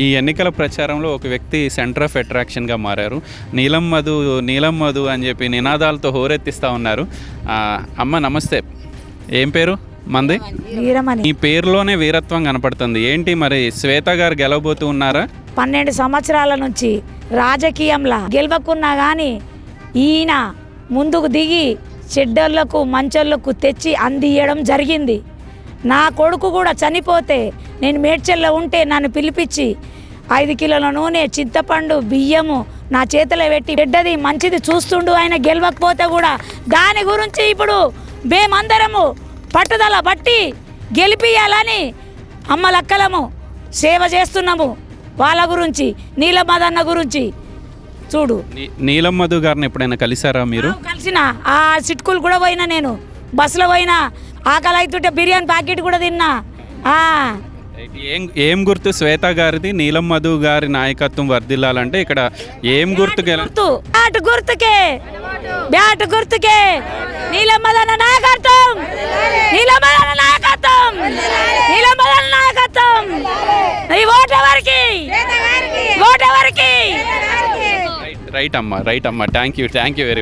ఈ ఎన్నికల ప్రచారంలో ఒక వ్యక్తి సెంటర్ ఆఫ్ అట్రాక్షన్గా మారారు. నీలం మధు నీలం మధు అని చెప్పి నినాదాలతో హోరెత్తిస్తూ ఉన్నారు. అమ్మ నమస్తే. ఏం పేరు? మంది? వీరమణి. ఈ పేరులోనే వీరత్వం కనపడుతుంది. ఏంటి మరి శ్వేత గారు గెలవబోతూ ఉన్నారా? పన్నెండు సంవత్సరాల నుంచి రాజకీయంలా గెలవకున్నా కానీ ఈయన ముందుకు దిగి చెడ్డోళ్ళకు మంచోళ్ళకు తెచ్చి అందియడం జరిగింది. నా కొడుకు కూడా చనిపోతే నేను మేడ్చల్లో ఉంటే నన్ను పిలిపించి ఐదు కిలోల నూనె చింతపండు బియ్యము నా చేతిలో పెట్టి బిడ్డది మంచిది చూస్తుండు ఆయన గెలవకపోతే కూడా దాని గురించి ఇప్పుడు మేమందరము పట్టుదల బట్టి గెలిపియాలని అమ్మలక్కలము సేవ చేస్తున్నాము. వాళ్ళ గురించి నీలమదన్న గురించి చూడు. నీలం మధు గారిని ఎప్పుడైనా కలిసారా మీరు? కలిసిన. ఆ సిట్కులు కూడా పోయినా నేను. బస్సులో పోయినా ఆకలి అవుతుంటే బిర్యానీ ప్యాకెట్ కూడా తిన్నా. ఆ, ఏం ఏం గుర్తు? శ్వేత గారిది నీలం మధు గారి నాయకత్వం వర్ధిల్లాలంటే ఇక్కడ ఏం గుర్తు. బ్యాట్ గుర్తుకే. బ్యాట్ గుర్తుకే. నీలమ్మదన్న నాయకత్వం. నీలమ్మదన్న నాయకత్వం. నీలమ్మదన్న నాయకత్వం. ఈ ఓటు ఎవరికి? ఓటు ఎవరికి? రైట్ అమ్మా రైట్ అమ్మా. Thank you thank you very